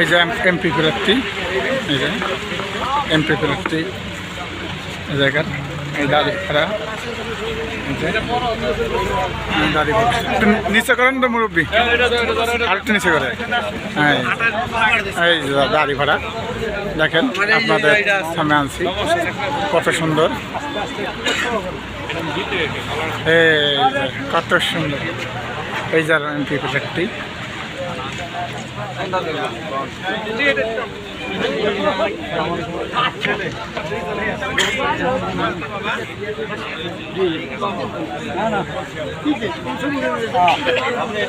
এই যে এমপি প্রার্থী এই যে এমপি প্রার্থী জায়গার, এই দাড়ি দাড়ি নিচে করেন তো মুরব্বী। আর একটু নিচে করে। হ্যাঁ এই দাড়ি ভাড়া। দেখেন, আপনাদের সামনে আনছি। কত সুন্দর। কত সুন্দর। এই যার এমপি প্রার্থী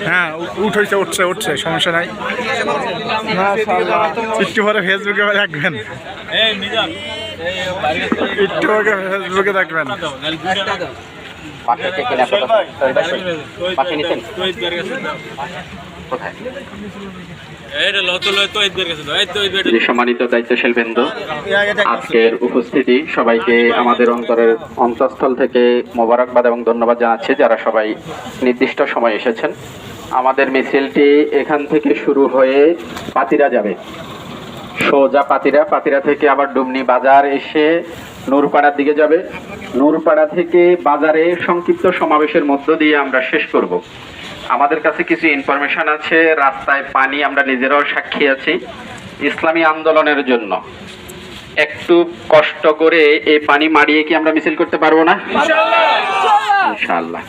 হ্যাঁ উ- উঠেছে উঠছে উঠছে সমস্যা নাই। একটু পরে ফেসবুকে রাখবেন একটু পরে ফেসবুকে রাখবেন নিছেন? কোথায় যে সম্মানিত দায়িত্বশীল বৃন্দ আজকের উপস্থিতি সবাইকে আমাদের অন্তরের অন্তঃস্থল থেকে মোবারকবাদ এবং ধন্যবাদ জানাচ্ছি যারা সবাই নির্দিষ্ট সময় এসেছেন। আমাদের মিছিলটি এখান থেকে শুরু হয়ে পাতিরা যাবে। সোজা পাতিরা পাতিরা থেকে আবার ডুমনি বাজার এসে নূরপাড়ার দিকে যাবে। নূরপাড়া থেকে বাজারে সংক্ষিপ্ত সমাবেশের মধ্য দিয়ে আমরা শেষ করব। আমাদের কাছে কিছু ইনফরমেশন আছে রাস্তায় পানি আমরা নিজেরাও সাক্ষী আছি ইসলামী আন্দোলনের জন্য। একটু কষ্ট করে এই পানি মারিয়ে কি আমরা মিছিল করতে পারব না? ইনশাআল্লাহ।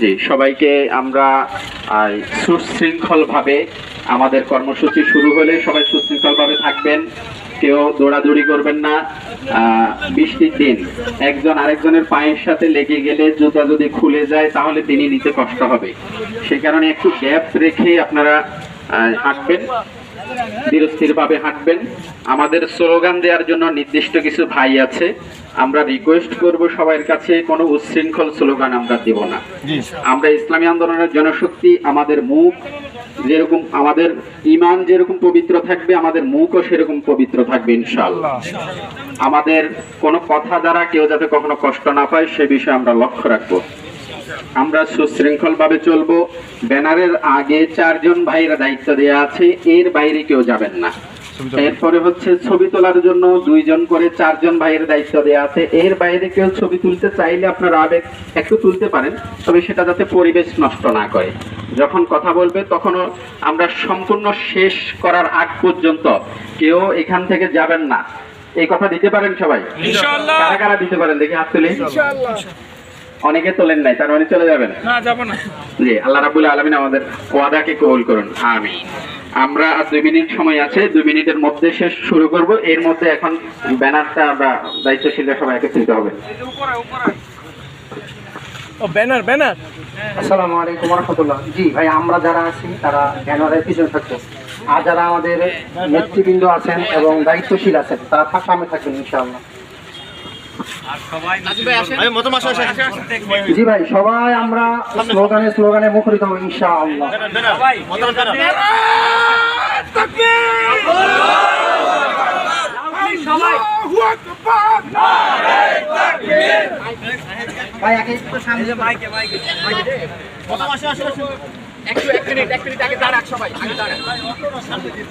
জি সবাইকে আমরা সুশৃঙ্খল ভাবে আমাদের কর্মসূচি শুরু হলে সবাই সুশৃঙ্খল ভাবে থাকবেন। কেউ দৌড়াদৌড়ি করবেন না। বৃষ্টির দিন। একজন আরেকজনের পায়ের সাথে লেগে গেলে জুতা যদি খুলে যায় তাহলে তিনি নিতে কষ্ট হবে। সে কারণে একটু গ্যাপ রেখে আপনারা হাঁটবেন। ধীরস্থির ভাবে হাঁটবেন। আমাদের স্লোগান দেওয়ার জন্য নির্দিষ্ট কিছু ভাই আছে। আমরা রিকোয়েস্ট করব সবার কাছে কোনো উচ্ছৃঙ্খল স্লোগান আমরা দেব না। আমরা ইসলামী আন্দোলনের জনশক্তি আমাদের মুখ যেরকম আমাদের ইমান যেরকম পবিত্র থাকবে, আমাদের মুখও সেরকম পবিত্র থাকবে, ইনশাআল্লাহ। আমাদের কোনো কথা দ্বারা কেউ যাতে কখনো কষ্ট না পায়, সে বিষয়ে আমরা লক্ষ্য রাখব। আমরা সুশৃঙ্খল ভাবে চলবো। ব্যানারের আগে চারজন ভাইরা দায়িত্ব দেওয়া আছে, এর বাইরে কেউ যাবেন না। এরপরে হচ্ছে ছবি তোলার জন্য দুইজন করে চারজন ভাইয়ের দায়িত্ব দেওয়া আছে। এর বাইরে কেউ ছবি তুলতে চাইলে আপনার আবেগ একটু তুলতে পারেন, তবে সেটা যাতে পরিবেশ নষ্ট না করে। যখন কথা বলবে তখনও আমরা সম্পূর্ণ শেষ করার আগ পর্যন্ত কেউ এখান থেকে যাবেন না। এই কথা দিতে পারেন সবাই? কারা কারা দিতে পারেন? দেখি হাত তুলে। অনেকে তোলেন নাই তার মানে চলে যাবেন। না যাব না। জি আল্লাহ রাবুল আলমিন আমাদের ওয়াদাকে কবুল করুন আমি আমরা আর দুই মিনিট সময় আছে দুই মিনিটের মধ্যে শেষ শুরু করব। এর মধ্যে এখন ব্যানারটা আমরা দায়িত্বশীলরা সবাই একত্রিত হবে। ও ব্যানার ব্যানার। আসসালামু আলাইকুম রহমতুল্লাহ জি ভাই আমরা যারা আছি তারা ব্যানারের পিছনে থাকব। আর যারা আমাদের নেতৃবৃন্দ আছেন এবং দায়িত্বশীল আছেন তারা থাক সামনে থাকবেন ইনশাআল্লাহ। জি ভাই সবাই আমরা স্লোগানে স্লোগানে মুখরিত হব ইনশাআল্লাহ। ভাই আগে একটু সামনে আল্লাহু আকবার বাংলাদেশ জামাত ইসলামী জিন্দাবাদ জিন্দাবাদ জিন্দাবাদ জিন্দাবাদ বাংলাদেশ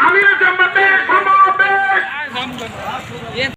আমির জামাতের সমাবেশ